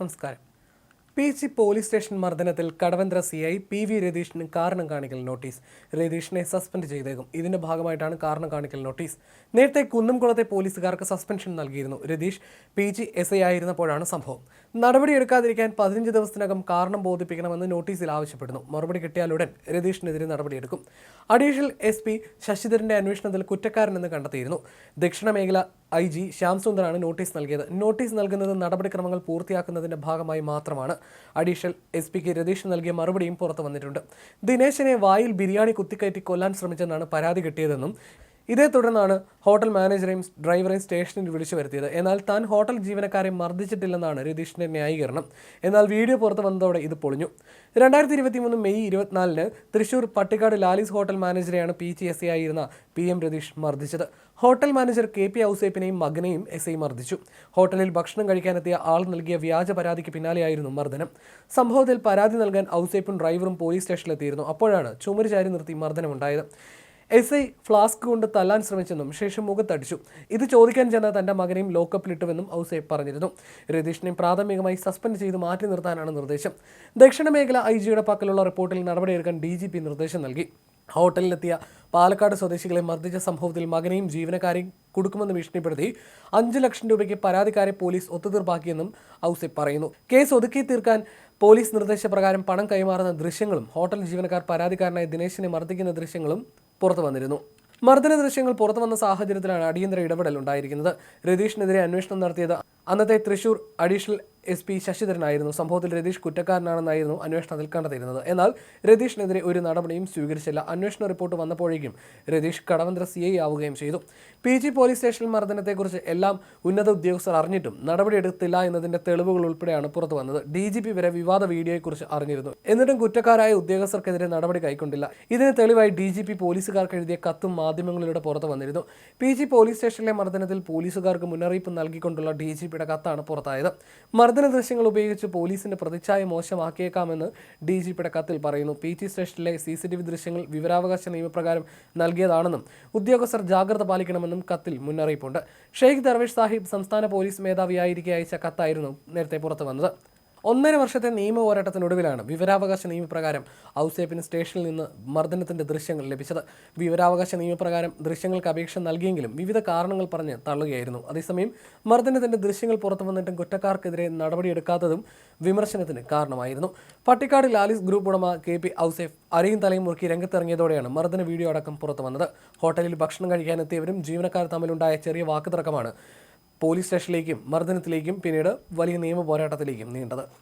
നമസ്കാരം. P G police station മർദ്ദനത്തിൽ Kadavanthra C I P V രതീഷിന് കാരണം കാണിക്കൽ നോട്ടീസ്. രതീഷിനെ സസ്പെൻഡ് ചെയ്തേക്കും. ഇതിന്റെ ഭാഗമായിട്ടാണ് കാരണം കാണിക്കൽ നോട്ടീസ്. നേരത്തെ കുന്നംകുളത്തെ പോലീസുകാർക്ക് സസ്പെൻഷൻ നൽകിയിരുന്നു. Ratheesh P G S I ആയിരുന്നപ്പോഴാണ് സംഭവം. നടപടിയെടുക്കാതിരിക്കാൻ പതിനഞ്ച് ദിവസത്തിനകം കാരണം ബോധിപ്പിക്കണമെന്ന് നോട്ടീസിൽ ആവശ്യപ്പെടുന്നു. മറുപടി കിട്ടിയാലുടൻ രതീഷിനെതിരെ നടപടിയെടുക്കും. അഡീഷണൽ എസ് പി ശശിധരന്റെ അന്വേഷണത്തിൽ കുറ്റക്കാരനെന്ന് കണ്ടെത്തിയിരുന്നു. ദക്ഷിണ മേഖല ഐ ജി ശ്യാം സുന്ദറാണ് നോട്ടീസ് നൽകിയത്. നോട്ടീസ് നൽകുന്നത് നടപടിക്രമങ്ങൾ പൂർത്തിയാക്കുന്നതിന്റെ ഭാഗമായി മാത്രമാണ്. അഡീഷണൽ എസ് കെ രതീഷ് നൽകിയ മറുപടിയും പുറത്തു വന്നിട്ടുണ്ട്. ദിനേശിനെ വായിൽ ബിരിയാണി കുത്തിക്കയറ്റി കൊല്ലാൻ ശ്രമിച്ചെന്നാണ് പരാതി കിട്ടിയതെന്നും ഇതേ തുടർന്നാണ് ഹോട്ടൽ മാനേജറെയും ഡ്രൈവറെയും സ്റ്റേഷനിൽ വിളിച്ചു വരുത്തിയത്. എന്നാൽ താൻ ഹോട്ടൽ ജീവനക്കാരെ മർദ്ദിച്ചിട്ടില്ലെന്നാണ് രതീഷിന്റെ ന്യായീകരണം. എന്നാൽ വീഡിയോ പുറത്തു വന്നതോടെ ഇത് പൊളിഞ്ഞു. രണ്ടായിരത്തി ഇരുപത്തി മൂന്ന് മെയ് ഇരുപത്തിനാലിന് തൃശൂർ പട്ടിക്കാട് ലാലിസ് ഹോട്ടൽ മാനേജരെയാണ് പി ജി എസ് ആയിരുന്ന പി എം രതീഷ് മർദ്ദിച്ചത്. ഹോട്ടൽ മാനേജർ കെ പി ഔസേപ്പിനെയും മകനെയും എസ് ഐ മർദ്ദിച്ചു. ഹോട്ടലിൽ ഭക്ഷണം കഴിക്കാനെത്തിയ ആൾ നൽകിയ വ്യാജ പരാതിക്ക് പിന്നാലെയായിരുന്നു മർദ്ദനം. സംഭവത്തിൽ പരാതി നൽകാൻ ഔസേപ്പും ഡ്രൈവറും പോലീസ് സ്റ്റേഷനിലെത്തിയിരുന്നു. അപ്പോഴാണ് ചുമര് ചാരി നിർത്തി മർദ്ദനമുണ്ടായത്. എസ് ഐ ഫ്ലാസ്ക് കൊണ്ട് തല്ലാൻ ശ്രമിച്ചെന്നും ശേഷം മുഖത്തടിച്ചു. ഇത് ചോദിക്കാൻ ചെന്ന തന്റെ മകനെയും ലോക്കപ്പിലിട്ടുവെന്നും ഔസേപ്പ് പറഞ്ഞിരുന്നു. രതീഷിനെ പ്രാഥമികമായി സസ്പെൻഡ് ചെയ്ത് മാറ്റി നിർത്താനാണ് നിർദ്ദേശം. ദക്ഷിണ മേഖല ഐ ജിയുടെ പക്കലുള്ള റിപ്പോർട്ടിൽ നടപടിയെടുക്കാൻ ഡി ജി പി നിർദ്ദേശം നൽകി. ഹോട്ടലിലെത്തിയ പാലക്കാട് സ്വദേശികളെ മർദ്ദിച്ച സംഭവത്തിൽ മകനെയും ജീവനക്കാരെയും കൊടുക്കുമെന്ന് ഭീഷണിപ്പെടുത്തി അഞ്ച് ലക്ഷം രൂപയ്ക്ക് പരാതിക്കാരെ പോലീസ് ഒത്തുതീർപ്പാക്കിയെന്നും ഔസെ പറയുന്നു. കേസ് ഒതുക്കി തീർക്കാൻ പോലീസ് നിർദ്ദേശപ്രകാരം പണം കൈമാറുന്ന ദൃശ്യങ്ങളും ഹോട്ടൽ ജീവനക്കാർ പരാതിക്കാരനായ ദിനേശിനെ മർദ്ദിക്കുന്ന ദൃശ്യങ്ങളും പുറത്തു വന്നിരുന്നു. മർദ്ദന ദൃശ്യങ്ങൾ പുറത്തു വന്ന സാഹചര്യത്തിലാണ് അടിയന്തര ഇടപെടൽ ഉണ്ടായിരിക്കുന്നത്. രതീഷിനെതിരെ അന്വേഷണം നടത്തിയത് അന്നത്തെ തൃശൂർ അഡീഷണൽ എസ് പി ശശിധരനായിരുന്നു. സംഭവത്തിൽ രതീഷ് കുറ്റക്കാരനാണെന്നായിരുന്നു അന്വേഷണത്തിൽ കണ്ടെത്തിയിരുന്നത്. എന്നാൽ രതീഷിനെതിരെ ഒരു നടപടിയും സ്വീകരിച്ചില്ല. അന്വേഷണ റിപ്പോർട്ട് വന്നപ്പോഴേക്കും രതീഷ് കടവന്ത്ര സി ഐ ആവുകയും ചെയ്തു. പി ജി പോലീസ് സ്റ്റേഷനിൽ മർദ്ദനത്തെക്കുറിച്ച് എല്ലാം ഉന്നത ഉദ്യോഗസ്ഥർ അറിഞ്ഞിട്ടും നടപടിയെടുത്തില്ല എന്നതിന്റെ തെളിവുകൾ ഉൾപ്പെടെയാണ് പുറത്തു വന്നത്. ഡി ജി പി വരെ വിവാദ വീഡിയോയെക്കുറിച്ച് അറിഞ്ഞിരുന്നു. എന്നിട്ടും കുറ്റക്കാരായ ഉദ്യോഗസ്ഥർക്കെതിരെ നടപടി കൈക്കൊണ്ടില്ല. ഇതിന് തെളിവായി ഡി ജി പി പോലീസുകാർക്ക് എഴുതിയ കത്തും മാധ്യമങ്ങളിലൂടെ പുറത്തു വന്നിരുന്നു. പി ജി പോലീസ് സ്റ്റേഷനിലെ മർദ്ദനത്തിൽ പോലീസുകാർക്ക് മുന്നറിയിപ്പ് നൽകിക്കൊണ്ടുള്ള ഡി ജി പിയുടെ കത്താണ് പുറത്തായത്. മർദ്ദന ദൃശ്യങ്ങൾ ഉപയോഗിച്ച് പോലീസിന്റെ പ്രതിച്ഛായ മോശമാക്കിയേക്കാമെന്ന് ഡി ജി പിയുടെ കത്തിൽ പറയുന്നു. പി ടി സ്റ്റേഷനിലെ സി സി ടി വി ദൃശ്യങ്ങൾ വിവരാവകാശ നിയമപ്രകാരം നൽകിയതാണെന്നും ഉദ്യോഗസ്ഥർ ജാഗ്രത പാലിക്കണമെന്നും കത്തിൽ മുന്നറിയിപ്പുണ്ട്. ഷെയ്ഖ് ദർവേഷ് സാഹിബ് സംസ്ഥാന പോലീസ് മേധാവിയായിരിക്കെ അയച്ച കത്തായിരുന്നു നേരത്തെ പുറത്തു വന്നത്. ഒന്നര വർഷത്തെ നിയമ പോരാട്ടത്തിനൊടുവിലാണ് വിവരാവകാശ നിയമപ്രകാരം ഔസേപ്പിന് സ്റ്റേഷനിൽ നിന്ന് മർദ്ദനത്തിന്റെ ദൃശ്യങ്ങൾ ലഭിച്ചത്. വിവരാവകാശ നിയമപ്രകാരം ദൃശ്യങ്ങൾക്ക് അപേക്ഷ നൽകിയെങ്കിലും വിവിധ കാരണങ്ങൾ പറഞ്ഞ് തള്ളുകയായിരുന്നു. അതേസമയം മർദ്ദനത്തിന്റെ ദൃശ്യങ്ങൾ പുറത്തു വന്നിട്ടും കുറ്റക്കാർക്കെതിരെ നടപടിയെടുക്കാത്തതും വിമർശനത്തിന് കാരണമായിരുന്നു. പട്ടിക്കാട് ലാലിസ് ഗ്രൂപ്പ് ഉടമ കെ പി ഔസേഫ് അരയും തലയും മുറുക്കി രംഗത്തിറങ്ങിയതോടെയാണ് മർദ്ദന വീഡിയോ അടക്കം പുറത്തു വന്നത്. ഹോട്ടലിൽ ഭക്ഷണം കഴിക്കാനെത്തിയവരും ജീവനക്കാർ തമ്മിലുണ്ടായ ചെറിയ വാക്കുതർക്കമാണ്. പോലീസ് സ്റ്റേഷനിലേക്കും മർദ്ദനത്തിലേക്കും പിന്നീട് വലിയ നിയമ പോരാട്ടത്തിലേക്കും നീണ്ടത്.